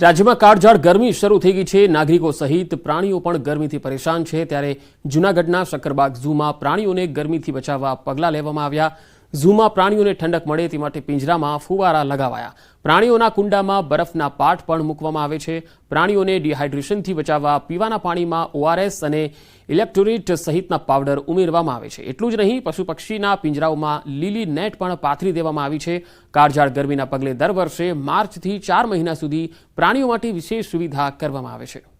રાજ્યમાં કાળઝાળ ગરમી શરૂ થઈ ગઈ છે. નાગરિકો સહિત પ્રાણીઓ પણ ગરમીથી પરેશાન છે. ત્યારે જૂનાગઢના શક્કરબાગ ઝૂમાં પ્રાણીઓને ગરમીથી બચાવવા પગલાં લેવામાં આવ્યા. ઝૂમાં પ્રાણીઓને ઠંડક મળે તે માટે પિંજરામાં ફુવારા લગાવાયા. પ્રાણીઓના કુંડામાં બરફના પાટ પણ મૂકવામાં આવે છે. પ્રાણીઓને ડિહાઇડ્રેશનથી બચાવવા પીવાના પાણીમાં ઓઆરએસ અને ઇલેક્ટ્રોલિટ સહિતના પાવડર ઉમેરવામાં આવે છે. એટલું જ નહીં, પશુ પક્ષીના પિંજરાઓમાં લીલી નેટ પણ પાથરી દેવામાં આવી છે. કાળઝાળ ગરમીના પગલે દર વર્ષે માર્ચથી ચાર મહિના સુધી પ્રાણીઓ માટે વિશેષ સુવિધા કરવામાં આવે છે.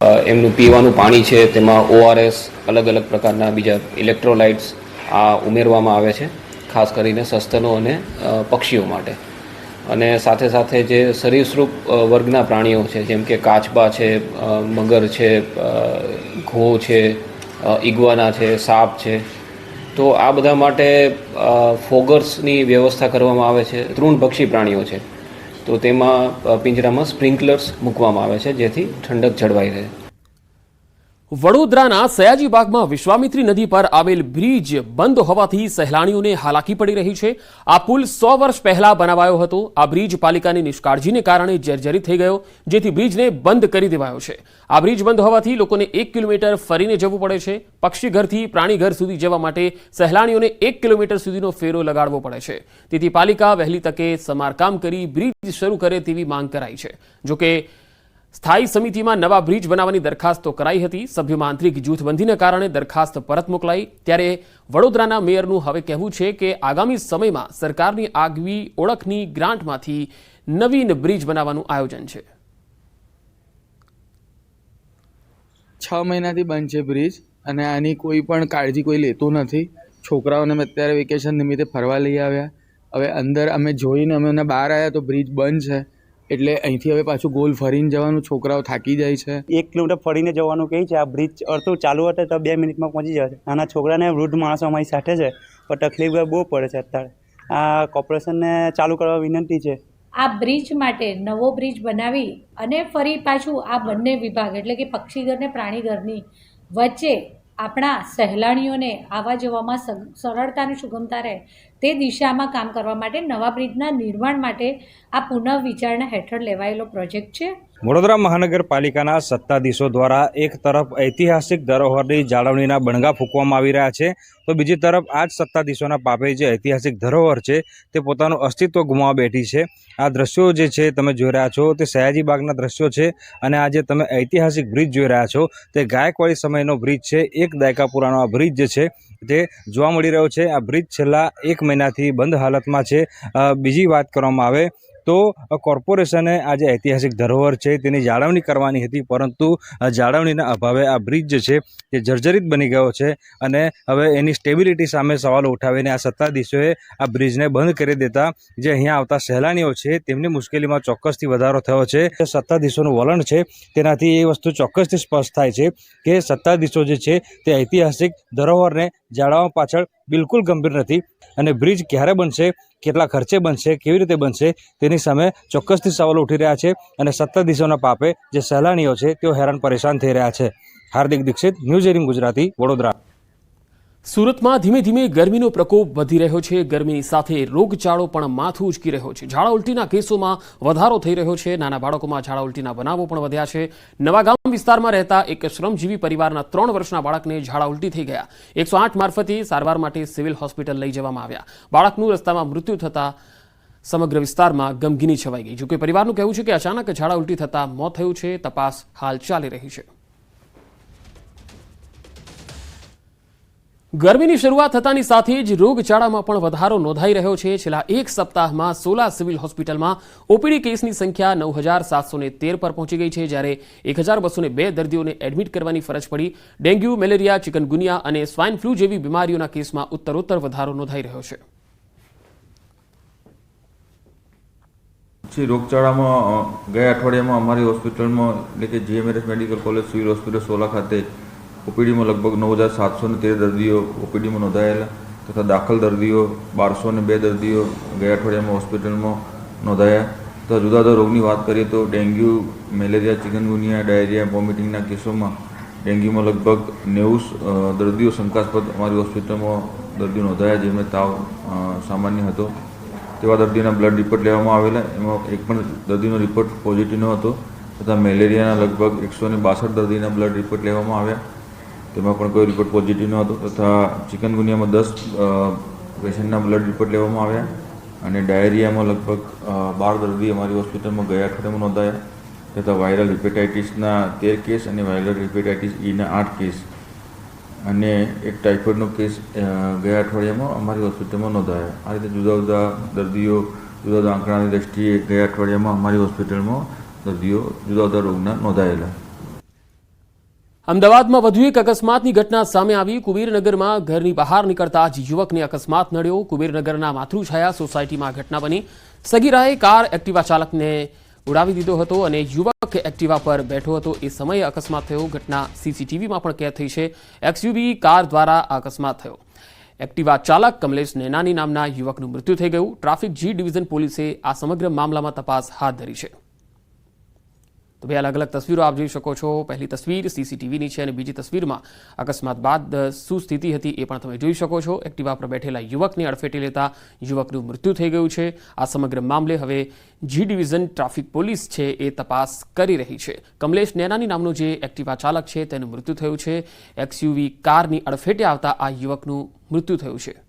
એમનું પીવાનું પાણી છે, તેમાં ઓઆરએસ અલગ અલગ પ્રકારના બીજા ઇલેક્ટ્રોલાઇટ્સ આ ઉમેરવામાં આવે છે, ખાસ કરીને સસ્તનો અને પક્ષીઓ માટે. અને સાથે સાથે જે સરીસૃપ વર્ગના પ્રાણીઓ છે, જેમ કે કાચબા છે મગર છે ઘો છે ઈગવાના છે, સાપ છે, તો આ બધા માટે ફોગર્સની વ્યવસ્થા કરવામાં આવે છે તૃણભક્ષી પ્રાણીઓ છે. તો તેમાં પિંજરામાં સ્પ્રિંકલર્સ મૂકવામાં આવે છે જેથી ઠંડક જળવાઈ રહે. વડોદરાના સયાજીબાગમાં વિશ્વામિત્રી નદી પર આવેલ બ્રિજ બંધ હોવાથી સહેલાણીઓને હાલાકી પડી રહી છે. આ પુલ સો વર્ષ પહેલા બનાવાયો હતો. આ બ્રિજ પાલિકાની નિષ્કાળજીને કારણે જર્જરિત થઈ ગયો, જેથી બ્રિજને બંધ કરી દેવાયો છે. આ બ્રિજ બંધ હોવાથી લોકોને એક કિલોમીટર ફરીને જવું પડે છે. પક્ષી ઘરથી પ્રાણી ઘર સુધી જવા માટે સહેલાણીઓને એક કિલોમીટર સુધીનો ફેરો લગાડવો પડે છે. તેથી પાલિકા વહેલી તકે સમારકામ કરી બ્રિજ શરૂ કરે તેવી માંગ કરાઈ છે. જોકે સ્થાયી સમિતિમાં નવા બ્રિજ બનાવવાની દરખાસ્તો કરાઈ હતી. સભ્યોમાં આંતરિક જૂથબંધીને કારણે દરખાસ્ત પરત મોકલાઈ. ત્યારે વડોદરાના મેયરનું હવે કહેવું છે કે આગામી સમયમાં સરકારની આગવી ઓળખની ગ્રાન્ટમાંથી નવીન બ્રિજ બનાવવાનું આયોજન છે. છ મહિનાથી બંધ છે બ્રિજ અને આની કોઈ પણ કાળજી કોઈ લેતું નથી. છોકરાઓને અમે અત્યારે વેકેશન નિમિત્તે ફરવા લઈ આવ્યા. હવે અંદર અમે જોઈને અમે બહાર આવ્યા તો બ્રિજ બંધ છે. એટલે અહીંથી હવે પાછું ગોલ ફરીને જવાનું છોકરાઓ થાકી જાય છે. એક કિલોમીટર ફરીને જવાનું કહે છે આ બ્રિજ અડધું ચાલુ હતું તો બે મિનિટમાં પહોંચી જાય છે નાના છોકરાને વૃદ્ધ માણસો અમારી સાથે છે પણ તકલીફ બહુ પડે છે અત્યારે. આ કોર્પોરેશનને ચાલુ કરવા વિનંતી છે. આ બ્રિજ માટે નવો બ્રિજ બનાવી અને ફરી પાછું આ બંને વિભાગ એટલે કે પક્ષીઘર ને પ્રાણીઘરની વચ્ચે આપણા સહેલાણીઓને આવવા જવામાં સ- સરળતા અને સુગમતા રહે. તે દિશામાં કામ કરવા માટે નવા બ્રિજના નિર્માણ માટે આ પુનઃ વિચારણા હેઠળ લેવાયેલો પ્રોજેક્ટ છે. વડોદરા મહાનગરપાલિકાના સત્તાધીશો દ્વારા એક તરફ ઐતિહાસિક ધરોહરની જાળવણીના બણગા ફૂંકવામાં આવી રહ્યા છે, તો બીજી તરફ આ જ સત્તાધીશોના પાપે જે ઐતિહાસિક ધરોહર છે તે પોતાનું અસ્તિત્વ ગુમાવવા બેઠી છે. આ દ્રશ્યો જે છે તમે જોઈ રહ્યા છો તે સયાજી બાગના દ્રશ્યો છે અને આ જે તમે ઐતિહાસિક બ્રિજ જોઈ રહ્યા છો તે ગાયકવાડી સમયનો બ્રિજ છે. એક દાયકા પુરાણો આ બ્રિજ જે છે તે જોવા મળી રહ્યો છે. આ બ્રિજ છેલ્લા એક મહિનાથી બંધ હાલતમાં છે. બીજી વાત કરવામાં આવે તો કોર્પોરેશને આ જે ઐતિહાસિક ધરોહર છે. તેની જાળવણી કરવાની હતી, પરંતુ જાળવણીના અભાવે આ બ્રિજ જે છે તે જર્જરિત બની ગયો છે અને હવે એની સ્ટેબિલિટી સામે સવાલો ઉઠાવીને આ સત્તાધીશોએ આ બ્રિજને બંધ કરી દેતા જે અહીંયા આવતા સહેલાણીઓ છે તેમની મુશ્કેલીમાં ચોક્કસથી વધારો થયો છે. સત્તાધીશોનું વલણ છે તેનાથી એ વસ્તુ ચોક્કસથી સ્પષ્ટ થાય છે કે સત્તાધીશો જે છે તે ઐતિહાસિક ધરોહરને જાળવવા પાછળ બિલકુલ ગંભીર નથી અને બ્રિજ ક્યારે બનશે, કેટલા ખર્ચે બનશે, કેવી રીતે બનશે, તેની સામે ચોક્કસથી સવાલો ઉઠી રહ્યા છે અને સત્તાધીશોના પાપે જે સહેલાણીઓ છે, તેઓ હેરાન પરેશાન થઈ રહ્યા છે. હાર્દિક દીક્ષિત, ન્યૂઝ એરિંગ ગુજરાતી, વડોદરા. સુરતમાં ધીમે ધીમે ગરમીનો પ્રકોપ વધી રહ્યો છે. ગરમીની સાથે રોગચાળો પણ માથું ઉચકી રહ્યો છે. ઝાડા ઉલટીના કેસોમાં વધારો થઈ રહ્યો છે. નાના બાળકોમાં ઝાડા ઉલટીના બનાવો પણ વધ્યા છે. નવાગામ વિસ્તારમાં રહેતા એક શ્રમજીવી પરિવારના ત્રણ વર્ષના બાળકને ઝાડા ઉલટી થઈ ગયા. એકસો આઠ મારફતે સારવાર માટે સિવિલ હોસ્પિટલ લઈ જવામાં આવ્યા. બાળકનું રસ્તામાં મૃત્યુ થતાં સમગ્ર વિસ્તારમાં ગમગીની છવાઈ ગઈ. જોકે પરિવારનું કહેવું છે કે અચાનક ઝાડા ઉલટી થતાં મોત થયું છે. તપાસ હાલ ચાલી રહી છે. ગરમીની શરૂઆત થતાની સાથે જ રોગચાળામાં પણ વધારો નોંધાઈ રહ્યો છે. છેલ્લા એક સપ્તાહમાં સોલા સિવિલ હોસ્પિટલમાં ઓપીડી કેસની સંખ્યા નવ હજાર સાતસો તેર પર પહોંચી ગઈ છે, જ્યારે એક હજાર બસો બે દર્દીઓને એડમિટ કરવાની ફરજ પડી. ડેન્ગ્યુ, મેલેરિયા, ચિકનગુનિયા અને સ્વાઇન ફ્લૂ જેવી બીમારીઓના કેસમાં ઉત્તરોત્તર વધારો નોંધાઈ રહ્યો છે. પછી રોગચાળામાં ગયા અઠવાડિયામાં અમારી હોસ્પિટલમાં, એટલે કે GMERS medical college civil hospital Sola ખાતે ઓપીડીમાં લગભગ નવ હજાર સાતસો ને તેર દર્દીઓ ઓપીડીમાં નોંધાયેલા તથા દાખલ દર્દીઓ બારસો ને બે દર્દીઓ ગયા અઠવાડિયામાં હોસ્પિટલમાં નોંધાયા. તથા જુદા જુદા રોગની વાત કરીએ તો ડેન્ગ્યુ, મેલેરિયા, ચિકનગુનિયા, ડાયરિયા, વોમિટિંગના કેસોમાં ડેન્ગ્યુમાં લગભગ નેવું દર્દીઓ શંકાસ્પદ અમારી હોસ્પિટલમાં દર્દીઓ નોંધાયા જેમને તાવ સામાન્ય હતો. તેવા દર્દીના બ્લડ રિપોર્ટ લેવામાં આવેલા. એમાં એક પણ દર્દીનો રિપોર્ટ પોઝિટિવ હતો. તથા મેલેરિયાના લગભગ એકસો ને બાસઠ દર્દીના બ્લડ રિપોર્ટ લેવામાં આવ્યા. તેમાં પણ કોઈ રિપોર્ટ પોઝિટિવ ન હતો તથા ચિકનગુનિયામાં દસ પેશન્ટના બ્લડ રિપોર્ટ લેવામાં આવ્યા અને ડાયરિયામાં લગભગ બાર દર્દી અમારી હોસ્પિટલમાં ગયા અઠવાડિયામાં નોંધાયા તથા વાયરલ હિપેટાઇટિસના તેર કેસ અને વાયરલ હિપેટાઇટિસ ઈના આઠ કેસ. અને એક ટાઇફોઇડનો કેસ ગયા અઠવાડિયામાં અમારી હોસ્પિટલમાં નોંધાયા. આ રીતે જુદા જુદા દર્દીઓ, જુદા જુદા આંકડાની દ્રષ્ટિએ ગયા અઠવાડિયામાં અમારી હોસ્પિટલમાં દર્દીઓ જુદા જુદા રોગના નોંધાયેલા. અમદાવાદમાં વધુ એક અકસ્માતની ઘટના સામે આવી. કુબીરનગરમાં ઘરની બહાર નીકળતા જ યુવકને અકસ્માત નડ્યો. કુબીરનગરના માતૃછાયા સોસાયટીમાં ઘટના બની. સગીરાએ કાર એક્ટિવા ચાલકને ઉડાવી દીધો હતો અને યુવક એક્ટિવા પર બેઠો હતો. એ સમયે અકસ્માત થયો. ઘટના સીસીટીવીમાં પણ કેદ થઈ છે. એક્સયુવી કાર દ્વારા અકસ્માત થયો. એક્ટિવા ચાલક કમલેશ નેનાની નામના યુવકનું મૃત્યુ થઈ ગયું. ટ્રાફિક જી ડિવિઝન પોલીસે આ સમગ્ર મામલામાં તપાસ હાથ ધરી છે. તો બે અલગ અલગ તસવીરો આપ જોઈ શકો છો. પહેલી તસવીર સીસીટીવીની છે અને બીજી તસવીરમાં અકસ્માત બાદ શું સ્થિતિ હતી એ પણ તમે જોઈ શકો છો. એક્ટિવા પર બેઠેલા યુવકને અડફેટે લેતા યુવકનું મૃત્યુ થઈ ગયું છે. આ સમગ્ર મામલે હવે જી ડિવિઝન ટ્રાફિક પોલીસ છે એ તપાસ કરી રહી છે. કમલેશ નેનાની નામનો જે એક્ટિવા ચાલક છે તેનું મૃત્યુ થયું છે. એક્સયુવી કારની અડફેટે આવતા આ યુવકનું મૃત્યુ થયું છે.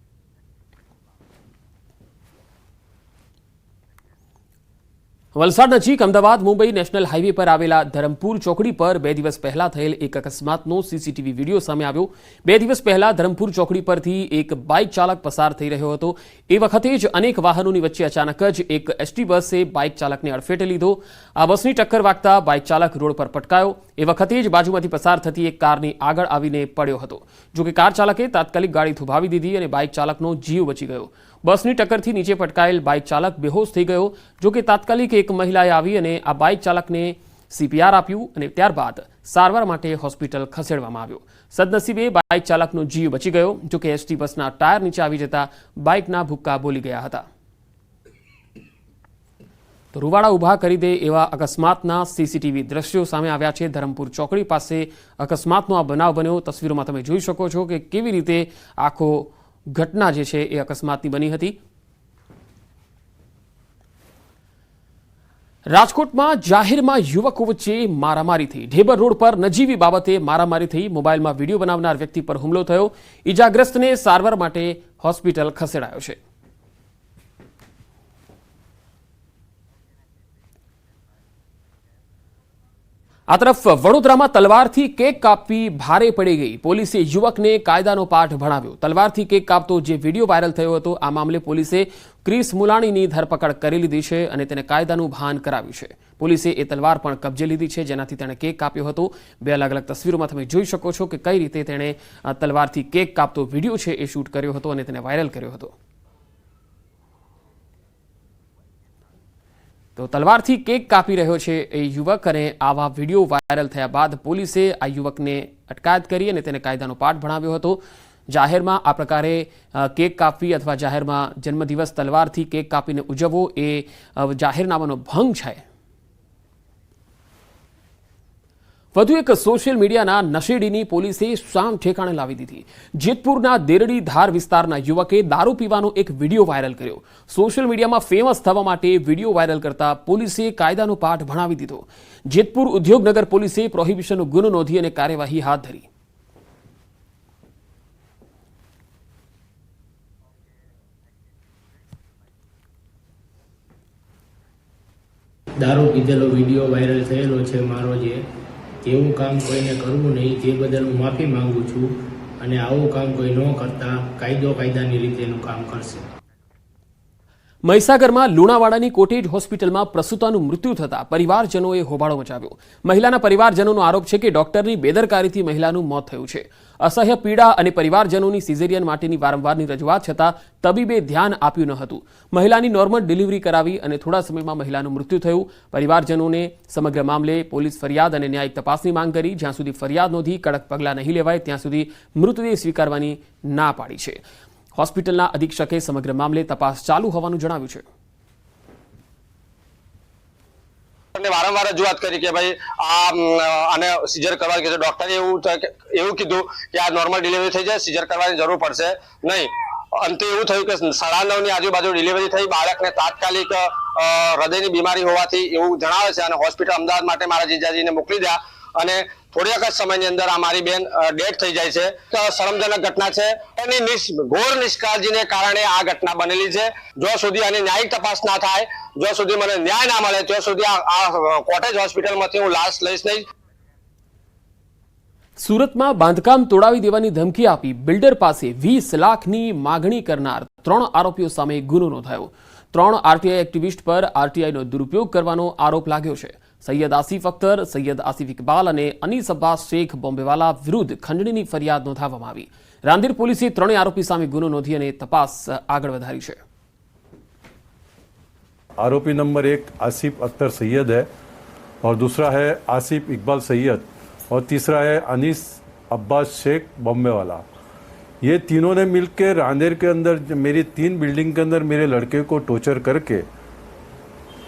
વલસાડ નજીક અમદાવાદ, મુંબઈ નેશનલ હાઈવે પર આવેલા ધરમપુર ચોકડી પર બે દિવસ પહેલા થયેલ એક અકસ્માતનો સીસીટીવી વીડિયો સામે આવ્યો. બે દિવસ પહેલા ધરમપુર ચોકડી પરથી એક બાઇક ચાલક પસાર થઈ રહ્યો હતો. એ વખતે જ અનેક વાહનોની વચ્ચે અચાનક જ એક એસટી બસે બાઇક ચાલકને અડફેટે લીધો. આ બસની ટક્કર વાગતા બાઇક ચાલક રોડ પર પટકાયો. એ વખતે જ બાજુમાંથી પસાર થતી એક કારની આગળ આવીને પડ્યો હતો. જોકે કાર ચાલકે તાત્કાલિક ગાડી થુભાવી દીધી અને બાઇક ચાલકનો જીવ બચી ગયો. બસની ટક્કરથી નીચે પટકાયેલ બાઇક ચાલક બેહોશ થઈ ગયો જોકે તાત્કાલિક એક મહિલાએ આવી અને આ બાઇક ચાલકને સીપીઆર આપ્યું અને ત્યારબાદ સારવાર માટે હોસ્પિટલ ખસેડવામાં આવ્યો. સદનસીબે બાઇક ચાલકનો જીવ બચી ગયો જોકે એસટી બસના ટાયર નીચે આવી જતા બાઇકના ભૂક્કા બોલી ગયા હતા. તો રૂવાડા ઊભા કરી દે એવા અકસ્માતના સીસીટીવી દ્રશ્યો સામે આવ્યા છે. ધરમપુર ચોકડી પાસે અકસ્માતનો આ બનાવ બન્યો. તસવીરોમાં તમે જોઈ શકો છો કે કેવી રીતે આખો ઘટના જે છે એ અકસ્માતની બની હતી. રાજકોટમાં જાહેરમાં યુવકો વચ્ચે મારામારી થઈ. ઢેબર રોડ પર નજીવી બાબતે મારામારી થઈ. મોબાઈલમાં વીડિયો બનાવનાર વ્યક્તિ પર હુમલો થયો. ઈજાગ્રસ્તને સારવાર માટે હોસ્પિટલ ખસેડાયો છે. આ તરફ વડોદરામાં તલવારથી કેક કાપવી ભારે પડી ગઈ. પોલીસે યુવકને કાયદાનો પાઠ ભણાવ્યો. તલવારથી કેક કાપતો જે વીડિયો વાયરલ થયો હતો, આ મામલે પોલીસે ક્રિસ મુલાણીની ધરપકડ કરી લીધી છે અને તેને કાયદાનું ભાન કરાવ્યું છે. પોલીસે એ તલવાર પણ કબજે લીધી છે, જેનાથી તેણે કેક કાપ્યો હતો. બે અલગ અલગ તસવીરોમાં તમે જોઈ શકો છો કે કઈ રીતે તેણે તલવારથી કેક કાપતો વીડિયો છે એ શૂટ કર્યો હતો અને તેને વાયરલ કર્યો હતો. તો તલવારથી કેક કાપી રહ્યો છે એ યુવક અને આવા વીડિયો વાયરલ થયા બાદ પોલીસે આ યુવકને અટકાયત કરી અને તેને કાયદાનો પાઠ ભણાવ્યો હતો. જાહેરમાં આ પ્રકારે કેક કાપવી અથવા જાહેરમાં જન્મદિવસ તલવારથી કેક કાપીને ઉજવવો એ જાહેરનામાનો ભંગ છે. વધુ એક સોશિયલ મીડિયાના નશેડીની પોલીસે શામ ઠેકાણે લાવી દીધી. જેતપુરના દેરડી ધાર વિસ્તારના યુવકે દારૂ પીવાનો એક વીડિયો વાયરલ કર્યો. સોશિયલ મીડિયામાં ફેમસ થવા માટે વીડિયો વાયરલ કરતા પોલીસે કાયદાનો પાઠ ભણાવી દીધો. જેતપુર ઉદ્યોગનગર પોલીસે પ્રોહિબિશનનો ગુનો નોંધી અને કાર્યવાહી હાથ ધરી. દારૂ પીધેલો વીડિયો વાયરલ થયેલો છે મારો જે તેવું કામ કોઈને કરવું નહીં, તે બદલ હું માફી માંગુ છું અને આવું કામ કોઈ ન કરતા કાયદો કાયદાની રીતે એનું કામ કરશે. મહીસાગરમાં લુણાવાડાની કોટેજ હોસ્પિટલમાં પ્રસૂતાનું મૃત્યુ થતાં પરિવારજનોએ હોબાળો મચાવ્યો. મહિલાના પરિવારજનોનો આરોપ છે કે ડોક્ટરની બેદરકારીથી મહિલાનું મોત થયું છે. અસહ્ય પીડા અને પરિવારજનોની સિઝેરિયન માટેની વારંવારની રજૂઆત છતાં તબીબે ધ્યાન આપ્યું ન હતું. મહિલાની નોર્મલ ડિલિવરી કરાવી અને થોડા સમયમાં મહિલાનું મૃત્યુ થયું. પરિવારજનોને સમગ્ર મામલે પોલીસ ફરિયાદ અને ન્યાયિક તપાસની માંગ કરી. જ્યાં સુધી ફરિયાદ નોંધી કડક પગલાં નહીં લેવાય, ત્યાં સુધી મૃતદેહ સ્વીકારવાની ના પાડી છે. હોસ્પિટલના અધિક્ષકે સમગ્ર મામલે તપાસ ચાલુ હોવાનું જણાવ્યું છે. ડોક્ટરને વારંવાર રજૂઆત કરી કે ભાઈ આ આને સિઝર કરવા કીધું. ડોક્ટરે એવું એવું કીધું કે આ નોર્મલ ડિલિવરી થઈ જાય સિઝર કરવાની જરૂર પડશે નહીં. અંતે એવું થયું કે સાડા નવની આજુબાજુ ડિલિવરી થઈ, બાળકને તાત્કાલિક હૃદયની બીમારી હોવાથી એવું જણાવે છે અને હોસ્પિટલ અમદાવાદ માટે મારા જીજાજીને મોકલી દયા અને થોડીક જ સમયની અંદર આ મારી બેન ડેથ થઈ જાય છે. શરમજનક ઘટના છે. એની ઘોર નિષ્કાળજીને કારણે આ ઘટના બનેલી છે. જો સુધી આની ન્યાયિક તપાસ ના થાય જો સુધી મને ન્યાય ના મળે, ત્યાં સુધી આ કોટેજ હોસ્પિટલમાંથી હું લાશ લઈશ નહીં. સુરતમાં બાંધકામ તોડાવી દેવાની ધમકી આપી બિલ્ડર પાસે વીસ લાખની માગણી કરનાર ત્રણ આરોપીઓ સામે ગુનો નોંધાયો. ત્રણ આરટીઆઈ એક્ટિવિસ્ટ પર આરટીઆઈનો દુરુપયોગ કરવાનો આરોપ લાગ્યો છે. સૈયદ આસિફ અખ્તર સૈયદ આસિફ ઇકબાલ અને અનીસ અબ્બાસ શેખ બોમ્બેવાલા વિરુદ્ધ ખંડણીની ફરિયાદ નોંધાવવામાં આવી રાંદેર પોલીસે ત્રણેય આરોપી સામે ગુનો નોંધી અને તપાસ આગળ વધારી છે आरोपी नंबर एक आसिफ अख्तर सैयद है और दूसरा है आसिफ इकबाल सैयद और तीसरा है अनीस अब्बास शेख बॉम्बे वाला ये तीनों ने मिलकर रांदेर के अंदर मेरी तीन बिल्डिंग के अंदर मेरे लड़के को टोचर करके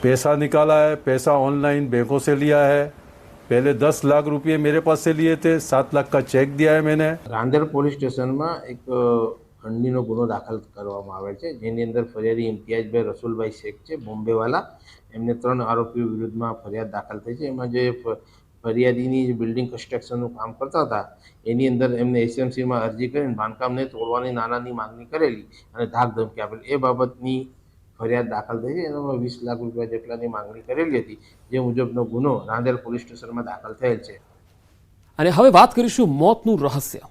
पैसा निकाला है पैसा ऑनलाइन बैंकों से लिया है पहले दस लाख रुपए मेरे पास से लिए थे सात लाख का चेक दिया है मैंने રાંદેર પોલીસ સ્ટેશનમાં એક અ, ખંડણીનો ગુનો દાખલ કરવામાં આવેલ છે જેની અંદર ફરિયાદી ઇમ્તિયાજભાઈ રસુલભાઈ શેખ છે બોમ્બેવાલા એમને ત્રણ આરોપીઓ વિરુદ્ધમાં ફરિયાદ દાખલ થઈ છે એમાં જે ફ- ફરિયાદીની જે બિલ્ડિંગ કન્સ્ટ્રક્શનનું કામ કરતા હતા એની અંદર એમને એસએમસીમાં અરજી કરીને બાંધકામને તોડવાની નાનાની માંગણી કરેલી અને ધાક ધમકી આપેલી એ બાબતની ફરિયાદ દાખલ થઈ છે, એનામાં વીસ લાખ રૂપિયા જેટલાની માંગણી કરેલી હતી, જે મુજબનો ગુનો રાંદેર પોલીસ સ્ટેશનમાં દાખલ થયેલ છે. અને હવે વાત કરીશું મોતનું રહસ્ય.